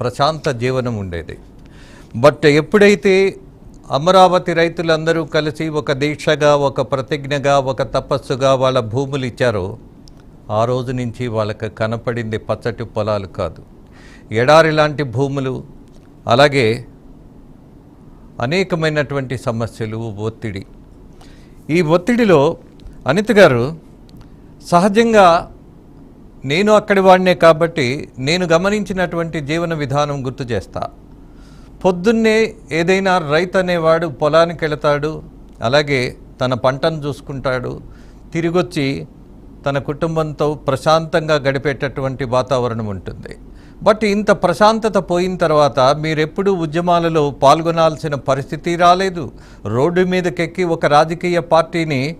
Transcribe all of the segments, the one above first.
ప్రశాంత జీవనం ఉండేది. బట్ ఎప్పుడైతే అమరావతి రైతులందరూ కలిసి ఒక దీక్షగా ఒక ప్రతిజ్ఞగా ఒక తపస్సుగా వాళ్ళ భూములు ఇచ్చారో ఆ రోజు నుంచి వాళ్ళకి కనపడింది పచ్చటి పొలాలు కాదు. ఎడారి లాంటి భూములు అలాగే అనేకమైనటువంటి సమస్యలు ఒత్తిడి. ఈ ఒత్తిడిలో అనిత గారు సహజంగా నేను అక్కడి వాడినే కాబట్టి నేను గమనించినటువంటి జీవన విధానం గుర్తు చేస్తా. పొద్దున్నే ఏదైనా రైతు అనేవాడు పొలానికి వెళతాడు అలాగే తన పంటను చూసుకుంటాడు తిరిగొచ్చి తన కుటుంబంతో ప్రశాంతంగా గడిపేటటువంటి వాతావరణం ఉంటుంది. బట్ ఇంత ప్రశాంతత పోయిన తర్వాత మీరెప్పుడూ ఉద్యమాలలో పాల్గొనాల్సిన పరిస్థితి రాలేదు. రోడ్డు మీదకెక్కి ఒక రాజకీయ పార్టీని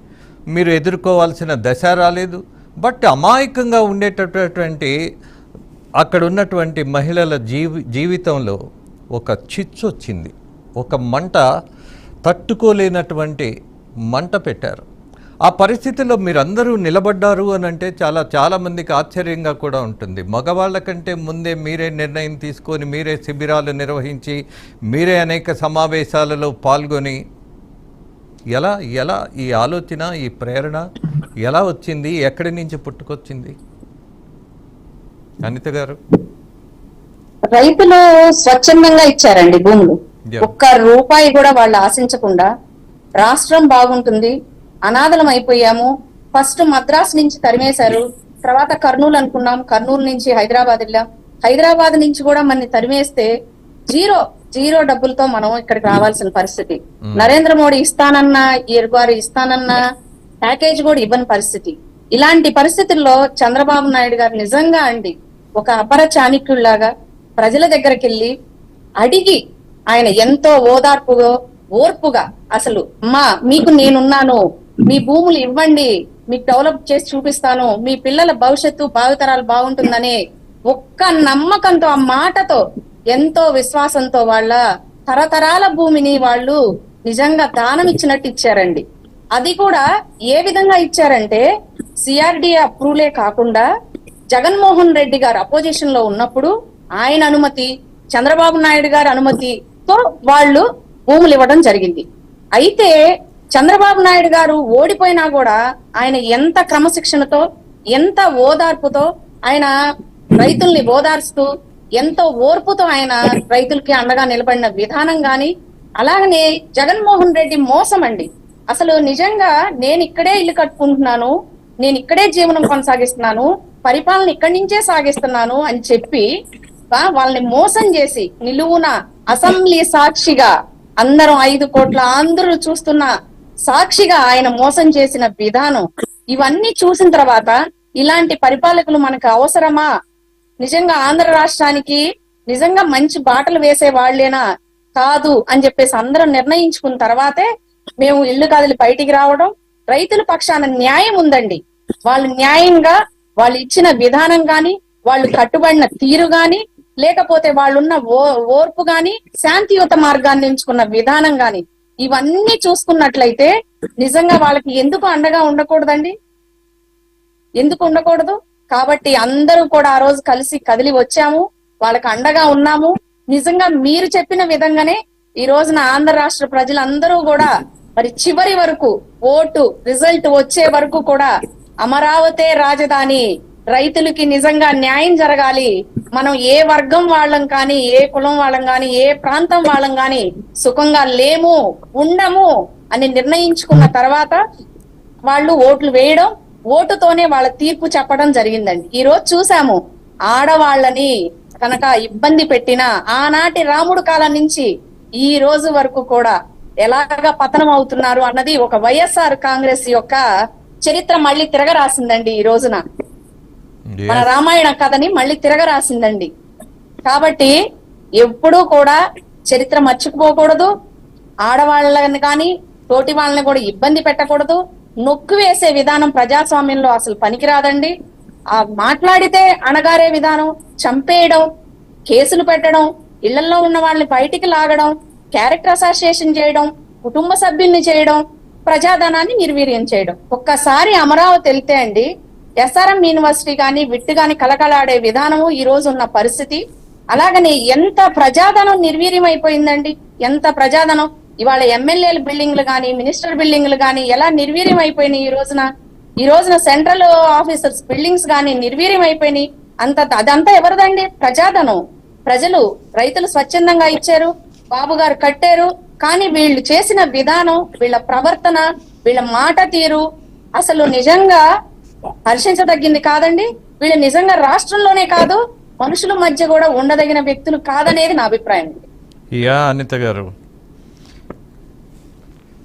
మీరు ఎదుర్కోవాల్సిన దశ రాలేదు. బట్ అమాయకంగా ఉండేటటువంటి అక్కడ ఉన్నటువంటి మహిళల జీవి జీవితంలో ఒక చిచ్చు వచ్చింది ఒక మంట తట్టుకోలేనటువంటి మంట పెట్టారు. ఆ పరిస్థితిలో మీరందరూ నిలబడ్డారు అని అంటే చాలా చాలామందికి ఆశ్చర్యంగా కూడా ఉంటుంది. మగవాళ్ళ కంటే ముందే మీరే నిర్ణయం తీసుకొని మీరే శిబిరాలు నిర్వహించి మీరే అనేక సమావేశాలలో పాల్గొని ఎలా ఎలా ఈ ఆలోచన ఈ ప్రేరణ ఎలా వచ్చింది ఎక్కడి నుంచి పుట్టుకొచ్చింది? అనిత గారు. రైతులు స్వచ్ఛందంగా ఇచ్చారండి భూములు. ఒక్క రూపాయి కూడా వాళ్ళు ఆశించకుండా రాష్ట్రం బాగుంటుంది అనాథలం అయిపోయాము ఫస్ట్ మద్రాస్ నుంచి తరిమేశారు తర్వాత కర్నూలు అనుకున్నాం కర్నూలు నుంచి హైదరాబాద్ వెళ్ళాం. హైదరాబాద్ నుంచి కూడా మనని తరిమేస్తే జీరో జీరో డబ్బులతో మనం ఇక్కడికి రావాల్సిన పరిస్థితి. నరేంద్ర మోడీ ఇస్తానన్న ఇరుగారు ఇస్తానన్న ప్యాకేజ్ కూడా ఇవ్వని పరిస్థితి. ఇలాంటి పరిస్థితుల్లో చంద్రబాబు నాయుడు గారు నిజంగా అండి ఒక అపర చాణిక్యుల్లాగా ప్రజల దగ్గరికి వెళ్ళి అడిగి ఆయన ఎంతో ఓదార్పుగా ఓర్పుగా అసలు మా మీకు నేనున్నాను మీ భూములు ఇవ్వండి మీకు డెవలప్ చేసి చూపిస్తాను మీ పిల్లల భవిష్యత్తు భావితరాలు బాగుంటుందనే ఒక్క నమ్మకంతో ఆ మాటతో ఎంతో విశ్వాసంతో వాళ్ళ తరతరాల భూమిని వాళ్ళు నిజంగా దానం ఇచ్చినట్టు ఇచ్చారండి. అది కూడా ఏ విధంగా ఇచ్చారంటే సిఆర్డిఏ అప్రూవ్లే కాకుండా జగన్మోహన్ రెడ్డి గారు అపోజిషన్లో ఉన్నప్పుడు ఆయన అనుమతి చంద్రబాబు నాయుడు గారి అనుమతితో వాళ్ళు భూములు ఇవ్వడం జరిగింది. అయితే చంద్రబాబు నాయుడు గారు ఓడిపోయినా కూడా ఆయన ఎంత క్రమశిక్షణతో ఎంత ఓదార్పుతో ఆయన రైతుల్ని ఓదార్స్తూ ఎంతో ఓర్పుతో ఆయన రైతులకి అండగా నిలబడిన విధానం గాని అలాగనే జగన్మోహన్ రెడ్డి మోసం అండి అసలు నిజంగా నేను ఇక్కడే ఇల్లు కట్టుకుంటున్నాను నేను ఇక్కడే జీవనం కొనసాగిస్తున్నాను పరిపాలన ఇక్కడి నుంచే సాగిస్తున్నాను అని చెప్పి వాళ్ళని మోసం చేసి నిలువున అసెంబ్లీ సాక్షిగా అందరం ఐదు కోట్ల అందరూ చూస్తున్న సాక్షిగా ఆయన మోసం చేసిన విధానం ఇవన్నీ చూసిన తర్వాత ఇలాంటి పరిపాలకులు మనకు అవసరమా? నిజంగా ఆంధ్ర రాష్ట్రానికి నిజంగా మంచి బాటలు వేసే వాళ్ళేనా కాదు అని చెప్పేసి అందరం నిర్ణయించుకున్న తర్వాతే మేము ఇల్లు కదిలి బయటికి రావడం రైతుల పక్షాన న్యాయం ఉందండి. వాళ్ళు న్యాయంగా వాళ్ళు ఇచ్చిన విధానం గాని వాళ్ళు కట్టుబడిన తీరు గాని లేకపోతే వాళ్ళున్న ఓ ఓర్పు గాని శాంతియుత మార్గాన్ని ఎంచుకున్న విధానం గాని ఇవన్నీ చూసుకున్నట్లయితే నిజంగా వాళ్ళకి ఎందుకు అండగా ఉండకూడదండి? ఎందుకు ఉండకూడదు? కాబట్టి అందరూ కూడా ఆ రోజు కలిసి కదిలి వచ్చాము. వాళ్ళకి అండగా ఉన్నాము. నిజంగా మీరు చెప్పిన విధంగానే ఈ రోజున ఆంధ్ర రాష్ట్ర ప్రజలందరూ కూడా మరి చివరి వరకు ఓటు రిజల్ట్ వచ్చే వరకు కూడా అమరావతే రాజధాని రైతులకి నిజంగా న్యాయం జరగాలి. మనం ఏ వర్గం వాళ్ళం కానీ ఏ కులం వాళ్ళం కానీ ఏ ప్రాంతం వాళ్ళం కానీ సుఖంగా లేము ఉండము అని నిర్ణయించుకున్న తర్వాత వాళ్ళు ఓట్లు వేయడం ఓటుతోనే వాళ్ళ తీర్పు చెప్పడం జరిగిందండి. ఈ రోజు చూసాము ఆడవాళ్ళని కనుక ఇబ్బంది పెట్టిన ఆనాటి రాముడు కాలం నుంచి ఈ రోజు వరకు కూడా ఎలాగా పతనం అవుతున్నారు అన్నది ఒక వైఎస్ఆర్ కాంగ్రెస్ యొక్క చరిత్ర మళ్ళీ తిరగరాసిందండి ఈ రోజున. మన రామాయణ కథని మళ్ళీ తిరగరాసిందండి. కాబట్టి ఎప్పుడూ కూడా చరిత్ర మర్చిపోకూడదు. ఆడవాళ్ళని కానీ తోటి వాళ్ళని కూడా ఇబ్బంది పెట్టకూడదు. నొక్కు వేసే విధానం ప్రజాస్వామ్యంలో అసలు పనికిరాదండి. ఆ మాట్లాడితే అణగారే విధానం చంపేయడం కేసులు పెట్టడం ఇళ్ళలో ఉన్న వాళ్ళని బయటికి లాగడం క్యారెక్టర్ అసోసియేషన్ చేయడం కుటుంబ సభ్యుల్ని చేయడం ప్రజాధనాన్ని నిర్వీర్యం చేయడం. ఒక్కసారి అమరావతి వెళ్తే అండి ఎస్ఆర్ఎం యూనివర్సిటీ కానీ విట్టు కానీ కలకలాడే విధానము ఈ రోజు ఉన్న పరిస్థితి. అలాగనే ఎంత ప్రజాధనం నిర్వీర్యం అయిపోయిందండి. ఎంత ప్రజాధనం ఇవాళ ఎమ్మెల్యేల బిల్డింగ్లు కానీ మినిస్టర్ బిల్డింగ్లు కానీ ఎలా నిర్వీర్యం అయిపోయినాయి ఈ రోజున? ఈ రోజున సెంట్రల్ ఆఫీసర్స్ బిల్డింగ్స్ కానీ నిర్వీర్యం అయిపోయినాయి. అంత అదంతా ఎవరిదండి? ప్రజాధనం. ప్రజలు రైతులు స్వచ్ఛందంగా ఇచ్చారు బాబు గారు కట్టారు కానీ వీళ్ళు చేసిన విధానం వీళ్ళ ప్రవర్తన వీళ్ళ మాట తీరు అసలు నిజంగా హర్షించదగ్గింది కాదండి. వీళ్ళు నిజంగా రాష్ట్రంలోనే కాదు మనుషుల మధ్య కూడా ఉండదగిన వ్యక్తులు కాదనేది నా అభిప్రాయం. యా అనిత గారు.